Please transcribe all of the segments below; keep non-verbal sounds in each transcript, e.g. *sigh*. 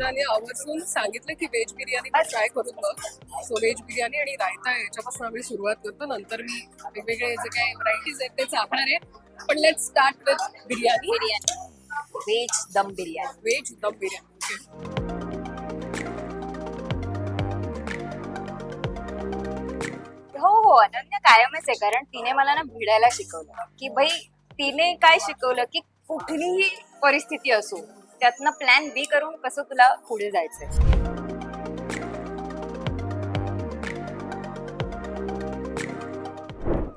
पूजाने आवर्जून सांगितलं की व्हेज बिर्याणी ट्राय करून बघ. सो व्हेज बिर्याणी आणि रायता याच्यापासून आम्ही सुरुवात करतो. नंतर मी वेगवेगळे जे काही व्हरायटीज आहेत ते चालणार आहे. पण let start with biryani. Biryani. Veg dum biryani. Veg दम बिर्याणी. हो हो अनन्या कायमच आहे. कारण तिने मला ना भिडायला शिकवलं. की भाई तिने काय शिकवलं की कुठलीही परिस्थिती असो त्यातनं प्लॅन बी करून कसं तुला पुढे जायचंय?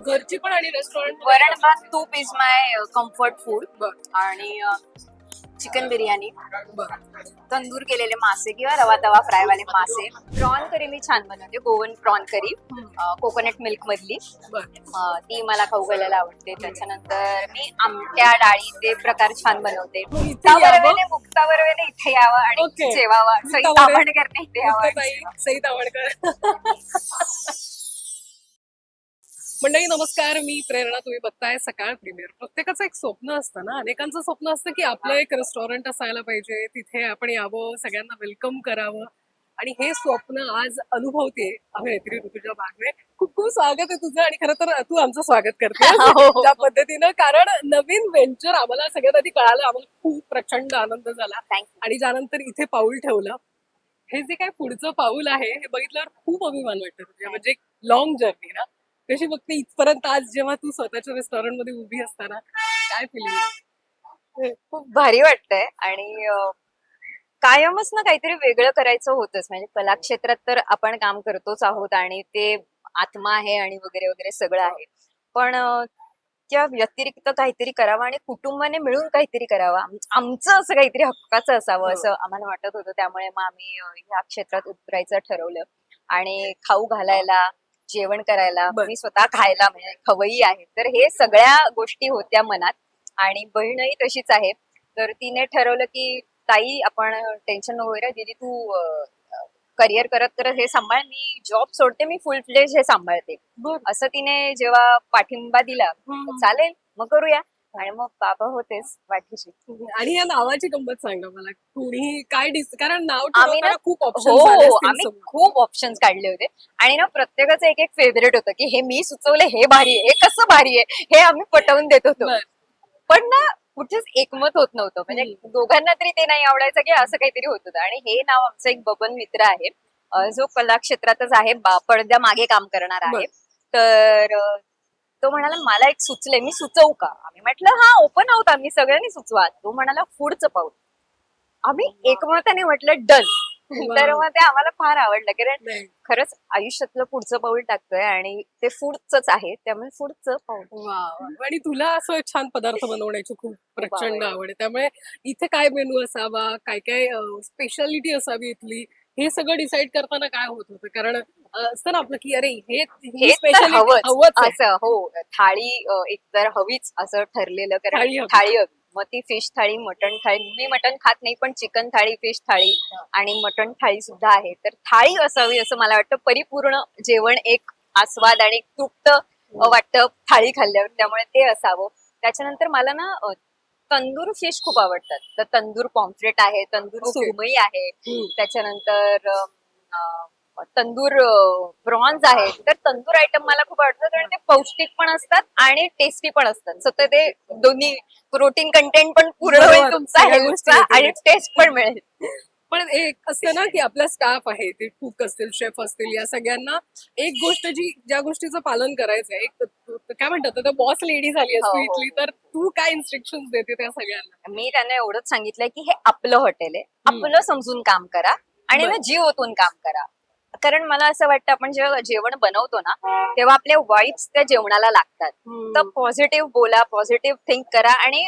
घरची पण आणि restaurant varan bhaat toop is my comfort food आणि चिकन बिर्याणी बरं तंदूर केलेले मासे किंवा रवा तवा फ्राय वाले मासे प्रॉन करी मी छान बनवते Goan prawn curry coconut milk मधली ती मला खाऊ घालायला आवडते त्याच्यानंतर मी आमट्या डाळी ते प्रकार छान बनवते मुक्ता? बर्वेने इथे यावं आणि. जेवावं सई. तावडकरने इथे यावं सई तावडकर *laughs* मंडळी नमस्कार. मी प्रेरणा तुम्ही बघताय सकाळ प्रीमियर. प्रत्येकाचं एक स्वप्न असतं ना. अनेकांचं स्वप्न असतं की आपलं एक रेस्टॉरंट असायला पाहिजे. तिथे आपण यावं सगळ्यांना वेलकम करावं. आणि हे स्वप्न आज अनुभवते अभिनेत्री ऋतुजा बागवे खूप खूप स्वागत आहे तुझं. आणि खरं तर तू आमचं स्वागत करते *laughs* हो. त्या पद्धतीनं कारण नवीन वेंचर आम्हाला सगळ्यात आधी कळालं. आम्हाला खूप प्रचंड आनंद झाला. आणि ज्यानंतर इथे पाऊल ठेवलं. हे जे काय पुढचं पाऊल आहे हे बघितल्यावर खूप अभिमान वाटतं तुझ्या. म्हणजे लॉंग जर्नी ना. कशी बघते इथपर्यंत आज जेव्हा तू स्वतःच्या रेस्टॉरंटमध्ये उभी असताना काय फिलिंग खूप भारी वाटतंय. आणि कायमच ना काहीतरी वेगळं करायचं होतच. म्हणजे कला क्षेत्रात तर आपण काम करतोच आहोत आणि ते आत्मा आहे आणि वगैरे वगैरे सगळं आहे. पण त्या व्यतिरिक्त काहीतरी करावं आणि कुटुंबाने मिळून काहीतरी करावं. आम- आमचं असं काहीतरी हक्काचं असावं हो. असं आम्हाला वाटत होतं. त्यामुळे मग आम्ही ह्या क्षेत्रात उतरायचं ठरवलं. आणि खाऊ घालायला जेवण करायला बरं. मी स्वतः खायला म्हणजे खवई आहे. तर हे सगळ्या गोष्टी होत्या मनात आणि बहीणही तशीच आहे. तर तिने ठरवलं की ताई आपण टेन्शन नको घेऊ दीदी तू करिअर करत करत हे सांभाळ. मी जॉब सोडते मी फुल फ्लेज हे सांभाळते. असं तिने जेव्हा पाठिंबा दिला चालेल मग करूया. आणि मग बाबा होतेच पाठीशी आणि या नावाची गंमत सांगा मला. कुणी काय डिस कारण नाव आम्ही ना- ठरवताना खूप हो ऑप्शन आम्ही खूप ऑप्शन्स काढले होते. आणि ना प्रत्येकाचं एक एक फेवरेट होतं की हे मी सुचवलं हे भारी आहे हे कसं भारी आहे हे आम्ही पटवून देत होतो. पण ना कुठेच एकमत होत नव्हतं. म्हणजे दोघांना तरी ते नाही आवडायचं की असं काहीतरी होत होतं. आणि हे नाव आमचं एक बबन मित्र आहे. अं, जो कला क्षेत्रातच आहे बा- पडद्या मागे काम करणार आहे. तर अं, तो म्हणाला मला एक सुचलंय मी सुचवू का? आम्ही म्हटलं हा ओपन आहोत आम्ही सगळ्यांनी सुचवा. तो म्हणाला पुढचं पाऊल. आम्ही एकमताने म्हटलं डन. तर मग ते आम्हाला फार आवडलं कारण खरंच आयुष्यातलं पुढचं पाऊल टाकतोय आणि ते फूडच आहे त्यामुळे पुढचं पाऊल. आणि तुला असं छान पदार्थ बनवण्याची खूप प्रचंड आवड. आवड आहे. त्यामुळे इथे काय मेनू असावा? काय काय स्पेशालिटी असावी इथली? हे सगळं डिसाईड करताना काय होत होतं? कारण असतं ना आपलं की अरे हे हे तर आहे. असं हो. थाळी अ, एकतर हवीच असं ठरलेलं कारण. थाळी हवी. मग ती फिश थाळी मटन थाळी. मी मटन खात नाही पण चिकन थाळी फिश थाळी आणि मटन थाळी सुद्धा आहे. तर थाळी असावी असं मला वाटतं. परिपूर्ण जेवण एक आस्वाद आणि एक तृप्त अ, वाटतं थाळी खाल्ल्यावर. त्यामुळे ते असावं. त्याच्यानंतर मला ना तंदूर फिश खूप आवडतात तर तंदूर पॉम्फ्रेट आहे तंदूर Okay. सुरमई आहे. त्याच्यानंतर अ, तंदूर प्रॉन्स आहे तर तंदूर आयटम मला खूप आवडतात कारण ते पौष्टिक पण असतात आणि टेस्टी पण असतात सो ते दोन्ही प्रोटीन कंटेंट पण पूर्ण बरोबर. होईल तुमचा सगळ्या आणि. टेस्ट पण मिळेल पण एक असतं ना की आपला स्टाफ आहे ते कुक असतील शेफ असतील या सगळ्यांना एक गोष्ट जी ज्या गोष्टीचं पालन करायचं आहे एक काय म्हणतात बॉस लेडी झाली असते हो, हो, इथली तर तू काय इन्स्ट्रक्शन देते त्या सगळ्यांना मी त्यांना एवढंच सांगितलंय की हे आपलं हॉटेल आहे. आपलं समजून काम करा आणि ना. जीव ओतून काम करा कारण मला असं वाटतं आपण जेव्हा जेवण बनवतो ना तेव्हा आपले वाईब्स त्या जेवणाला लागतात. तर पॉझिटिव्ह बोला पॉझिटिव्ह थिंक करा आणि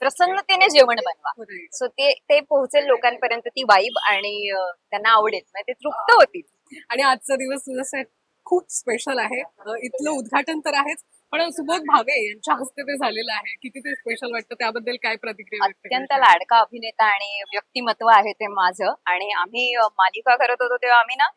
प्रसन्नतेने जेवण बनवा. सो ते ते पोहोचेल लोकांपर्यंत ती वाईब आणि त्यांना आवडेल. म्हणजे ते तृप्त होतील. आणि आजचा दिवस तुझ्यासाठी खूप स्पेशल आहे. इथलं उद्घाटन तर आहेच. पण सुबोध भावे यांच्या हस्ते ते झालेलं आहे. किती ते स्पेशल वाटतं? त्याबद्दल काय प्रतिक्रिया अत्यंत? लाडका अभिनेता आणि व्यक्तिमत्व आहे ते माझं. आणि आम्ही मालिका करत होतो तेव्हा आम्ही ना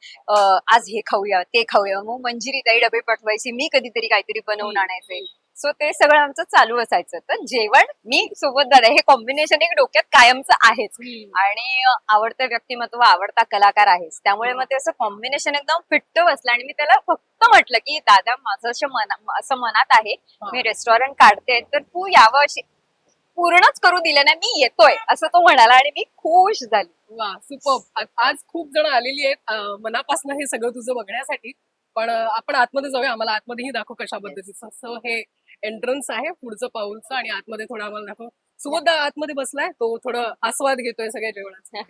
आज हे खाऊया ते खाऊया. मग मंजिरी ताई डबे पाठवायची मी कधीतरी काहीतरी बनवून. आणायचे. सो ते सगळं आमचं चालू असायचं. तर जेवण मी सोबत दादा हे कॉम्बिनेशन एक डोक्यात कायमचं आहेच. आणि आवडतं व्यक्तिमत्व आवडता कलाकार आहेच त्यामुळे मग ते असं कॉम्बिनेशन एकदम फिट्ट बसलं आणि मी त्याला फक्त म्हटलं की दादा माझं असं मना असं मनात आहे. मी रेस्टॉरंट काढते तर तू यावं अशी पूर्णच करू दिलं ना मी येतोय. असं तो म्हणाला आणि मी खुश झाली. वा सुपर आज खूप जण आलेली आहेत मनापासून हे सगळं तुझं बघण्यासाठी. पण आपण आतमध्ये जाऊया आम्हाला आतमध्येही दाखव कशा पद्धतीचं. हे एंट्रन्स आहे पुढचं पाऊलचं आणि आतमध्ये थोडं आम्हाला दाखव. सुबोध आतमध्ये बसलाय तो थोडं आस्वाद घेतोय सगळ्या जेवणाचा.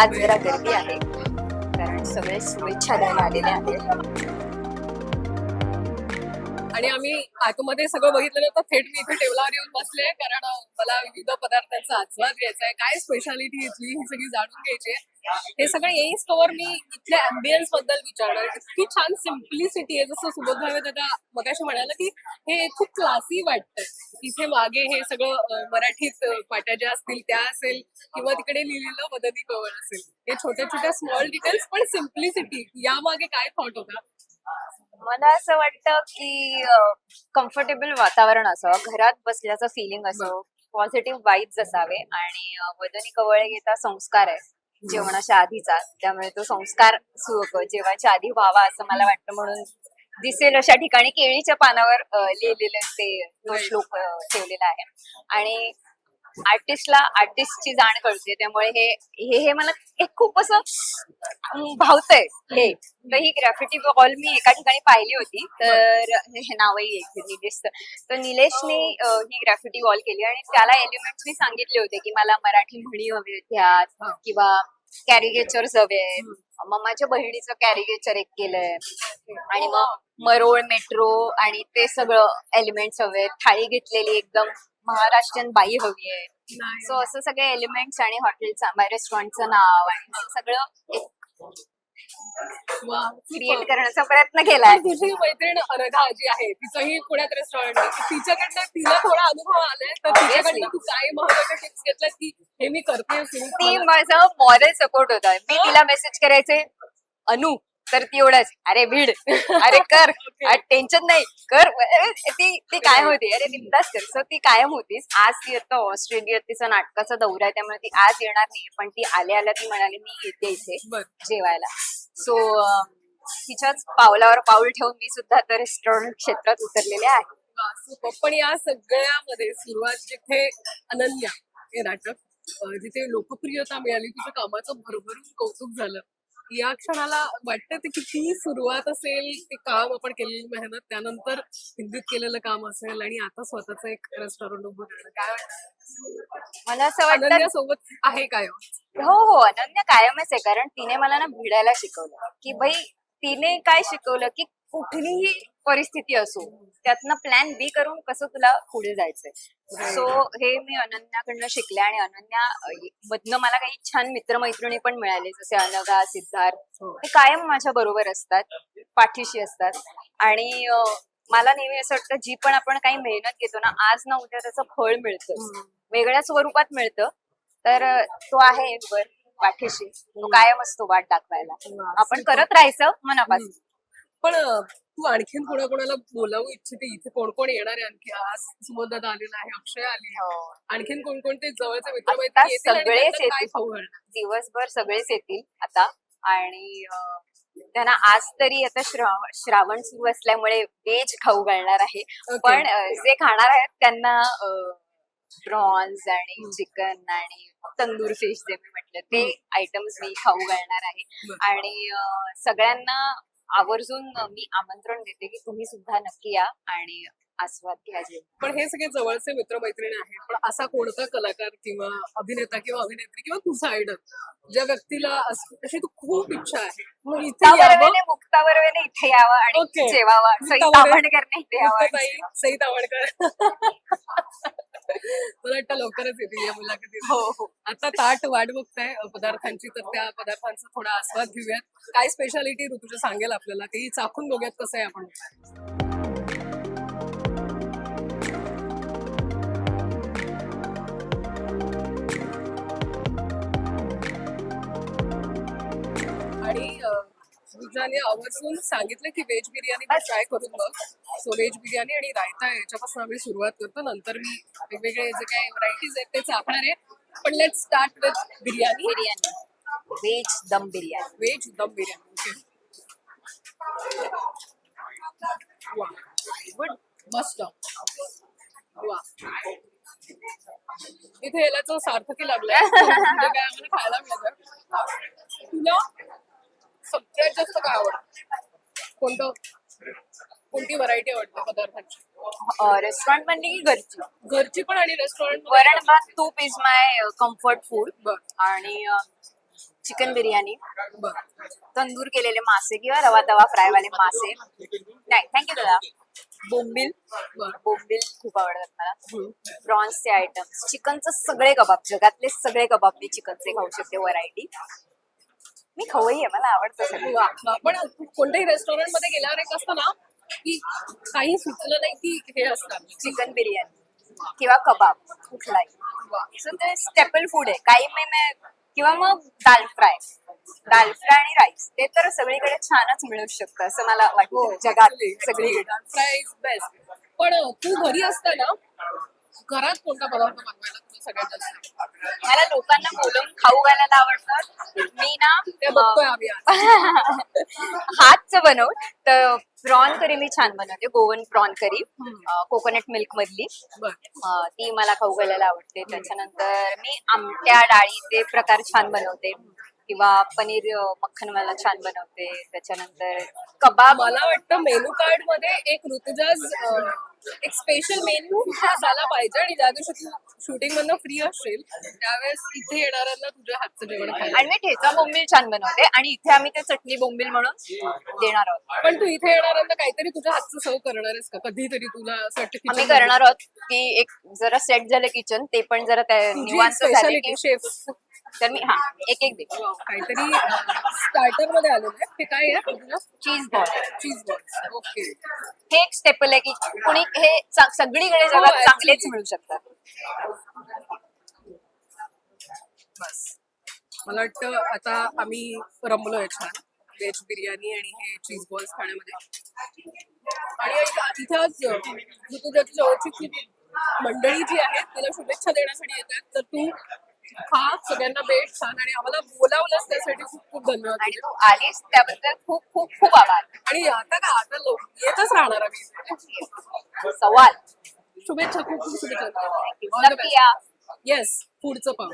आज जरा गर्दी आहे कारण सगळे शुभेच्छा द्यायला आलेले आहेत. आणि आम्ही आतमध्ये सगळं बघितलं नव्हतं थेट मी इथे टेबलावर येऊन बसले. कारण मला विविध पदार्थांचा आस्वाद घ्यायचा आहे. काय स्पेशालिटी इथली? ही सगळी जाणून घ्यायची हे सगळं येईस तोवर मी इथल्या अँबियन्सबद्दल विचारणार इतकी छान सिम्प्लिसिटी आहे. जसं सुबोध भावे दादा मगाशी म्हणाला की हे खूप क्लासी वाटतं. इथे मागे हे सगळं मराठीत पाट्या ज्या असतील त्या असेल किंवा तिकडे लिहिलेलं मदती कवळ असेल. हे छोट्या छोट्या स्मॉल डिटेल्स पण सिम्प्लिसिटी यामागे काय थॉट होता? मला असं वाटतं की कम्फर्टेबल वातावरण असावं घरात बसल्याचं फिलिंग असावं पॉझिटिव्ह वाईब्स असावे आणि वदनी कवळे घेता संस्कार आहे जेवणाच्या आधीचा. त्यामुळे तो संस्कार जेवायच्या आधी व्हावा असं मला वाटतं म्हणून दिसेल अशा ठिकाणी केळीच्या पानावर लिहिलेलं ते. श्लोक ठेवलेला आहे. आणि आर्टिस्टला आर्टिस्टची जाण कळते त्यामुळे हे हे हे मला एक खूप असं भावतंय. हे तर ही ग्रॅफिटी वॉल मी एका ठिकाणी पाहिली होती. तर हे नावही आहे निलेश तर निलेशने ही ग्रॅफिटी वॉल केली आणि त्याला एलिमेंट्स मी सांगितले होते की मला मराठी म्हणी हवी होत्या किंवा कॅरिगेचर्स हवे मग माझ्या बहिणीचं कॅरिगेचर एक केलंय. आणि मग मरोळ मेट्रो आणि ते सगळं एलिमेंट्स हवे आहेत थाळी घेतलेली एकदम महाराष्ट्रीयन बाई हवी आहे. सो असं सगळे एलिमेंट्स आणि हॉटेलचं रेस्टॉरंटचं नाव आणि सगळं क्रिएट. करण्याचा प्रयत्न केलाय. तुझी मैत्रीण अनघा जी आहे तिचंही पुण्यात रेस्टॉरंट आहे. तिच्याकडनं तिला थोडा अनुभव आलाय तर तिच्याकडनं तू काय महत्त्वाच्या टिप्स घेतल्या की हे मी करते ती माझा मॉरल सपोर्ट होता मी तिला मेसेज करायचे अनु तर ती एवढाच अरे भीड अरे *laughs* कर. टेन्शन नाही कर. ती ती काय होती. अरे बिंदास कर. सो ती कायम होतीच. आज ती आता ऑस्ट्रेलियात तिचा नाटकाचा दौरा आहे त्यामुळे ती आज येणार नाही पण ती आल्या आल्या ती म्हणाली मी येते इथे जेवायला. सो तिच्याच पावलावर पाऊल ठेवून मी सुद्धा आता रेस्टॉरंट क्षेत्रात उतरलेले आहे. पण या सगळ्यामध्ये सुरुवात जिथे अनन्या हे नाटक जिथे लोकप्रियता मिळाली तुझ्या कामाचं भरभरून कौतुक झालं. या क्षणाला वाटतं ते किती सुरुवात असेल ते काम आपण केलेली मेहनत त्यानंतर हिंदीत केलेलं काम असेल आणि आता स्वतःच एक रेस्टॉरंट उभं करणं काय मला असं वाटतं अनन्या सोबत आहे काय हो? हो अनन्या कायमच आहे कारण तिने मला ना भिडायला शिकवलं. की भाई तिने काय शिकवलं की कुठलीही परिस्थिती असो त्यातनं प्लॅन बी करून कसं तुला पुढे जायचंय. सो हे मी अनन्याकडनं शिकले आणि अनन्या मधनं मला काही छान मित्रमैत्रिणी पण मिळाले जसे अनघा सिद्धार्थ. हो. ते कायम माझ्या बरोबर असतात पाठीशी असतात. आणि मला नेहमी असं वाटतं जी पण आपण काही मेहनत घेतो ना आज ना उद्या त्याचं फळ मिळतं वेगळ्या स्वरूपात मिळतं. तर तो आहे वर पाठीशी. तो कायम असतो वाट दाखवायला. आपण करत राहायचं मनापासून. पण तू आणखीन कोणाकोणाला बोलावू इच्छिते? इथे कोण कोण येणार आहे आणखी? आज सुमोदादा आलेला आहे अक्षय आली हो. आणखीन कोणकोणते जवळचे आता मित्रमैत्रिणी येतील आणि सगळेच त्यांना काय येतील. खाऊ घालणार? दिवसभर सगळेच येतील आता. आणि अं, त्यांना आज तरी आता श्राव- श्रावण सुरू असल्यामुळे व्हेज खाऊ घालणार आहे. Okay. पण अं, जे खाणार आहेत त्यांना प्रॉन्स आणि चिकन आणि तंदूर फिश जे मी म्हटलं ते आयटम्स मी खाऊ घालणार आहे. बरं. आणि अं, सगळ्यांना आवर्जून मी आमंत्रण देते की तुम्ही सुद्धा नक्की या आणि आस्वाद घ्या पण हे सगळे जवळचे मित्रमैत्रिणी आहेत पण असा कोणता कलाकार किंवा अभिनेता किंवा अभिनेत्री किंवा तुझा आयडल ज्या व्यक्तीला अस- अशी तू खूप इच्छा आहे मुक्ता बर्वेने इथे यावं आणि. जेवावा. सई मुक्ता बर्वे- तावणकरने *laughs* मला वाटतं लवकरच येतील या मुलाखतीत. हो हो. आता ताट वाट बघताय पदार्थांची तर त्या पदार्थांचा थोडा आस्वाद घेऊयात. काय स्पेशालिटी ऋतुजा सांगेल आपल्याला? तेही चाखून बघूयात कसं आहे आपण. ऋतुजाने आवर्जून सांगितलं की व्हेज बिर्याणी ट्राय करून बघ. सो व्हेज बिर्याणी आणि रायता याच्यापासून आम्ही सुरुवात करतो. नंतर मी वेगवेगळे जे काही व्हरायटीज आहेत ते चाखणार आहे. पण let start with biryani. Biryani. Veg dum biryani. Veg दम बिर्याणी ओके वा गुड मस्त. वा इथे याला तो सार्थकी लागलाय. *laughs* म्हणजे काय आम्हाला खायला मिळतं तुला? सगळ्यात जास्त काय आवडतं? कोणतं? कोणती व्हरायटी आवडते पदार्थांची? रेस्टॉरंट म्हणली की घरची? घरची पण आणि restaurant varan bhaat toop is my comfort food आणि चिकन बिर्याणी. बर. तंदूर केलेले मासे किंवा रवा तवा फ्राय वाले मासे. नाही थँक्यू दादा. बोंबील. बोंबील खूप आवडतात मला. प्रॉन्सचे आयटम्स चिकनचं सगळे कबाब. जगातले सगळे कबाब मी चिकनचे खाऊ शकते व्हरायटी मी खवई आहे मला आवडतं सगळं. वा. पण कोणत्याही रेस्टॉरंटमध्ये गेल्यावर एक असतं ना की काही सुचलं नाही की हे असतात चिकन बिर्याणी किंवा कबाब कुठलाही. सो ते स्टेपल फूड आहे. काही मी मी- किंवा मग दाल फ्राय. दाल फ्राय आणि राईस ते तर सगळीकडे छानच मिळू शकतं असं मला वाटतं. जगात सगळीकडे. फ्राय इज बेस्ट पण तू घरी असताना घरात कोणता पदार्थ बनवायला सगळ्यात जास्त. मला लोकांना बोलवून खाऊ घालायला आवडतात. मी ना. *laughs* हातचं बनव तर प्रॉन करी मी छान बनवते Goan prawn curry coconut milk मधली. ती मला खाऊ घालायला आवडते. त्याच्यानंतर मी आमट्या डाळी ते प्रकार छान बनवते. किंवा पनीर मक्खन मला छान बनवते. त्याच्यानंतर कबाब. मला वाटतं मेनू कार्डमध्ये एक ऋतुजाज एक स्पेशल मेनू झाला पाहिजे आणि ज्या दिवशी तू शूटिंग मधनं फ्री असशील त्यावेळेस इथे येणाऱ्यांना तुझ्या हातचं जेवण खायला. आणि मी ठेचा बोंबील छान बनवते आणि इथे आम्ही ते चटणी बोंबील म्हणून देणार आहोत. पण तू इथे येणाऱ्यांना काहीतरी तुझ्या हातचं सर्व करणार आहेस का? कधीतरी तुला kitchen आम्ही करणार आहोत की एक जरा सेट झालं किचन ते पण जरा त्या निवांत झाले स्पेशालिटी की शेफ तर मी हा एक एक दे. काहीतरी स्टार्टरमध्ये आलेलं आहे. ते काय आहे? Cheese ball cheese ball okay हे एक स्टेपल आहे की कुणी हे चा- सगळीकडे जगात actually. चांगलेच मिळू शकतात. बस. मला वाटतं आता आम्ही रमलोय छान. व्हेज बिर्याणी आणि हे चीज बॉल्स खाण्यामध्ये. आणि एक इथे आज ऋतुजाची जवळची खूप मंडळी जी आहे तिला शुभेच्छा देण्यासाठी येतात. तर तू खा सगळ्यांना भेट छान आणि आम्हाला बोलावलंच त्यासाठी खूप खूप धन्यवाद. आणि तू आलीस त्याबद्दल खूप खूप खूप आभार. आणि आता का आता लोक येतच राहणार आम्ही. सवाल. शुभेच्छा खूप खूप शुभेच्छा. नक्की या. येस पुढचं पाव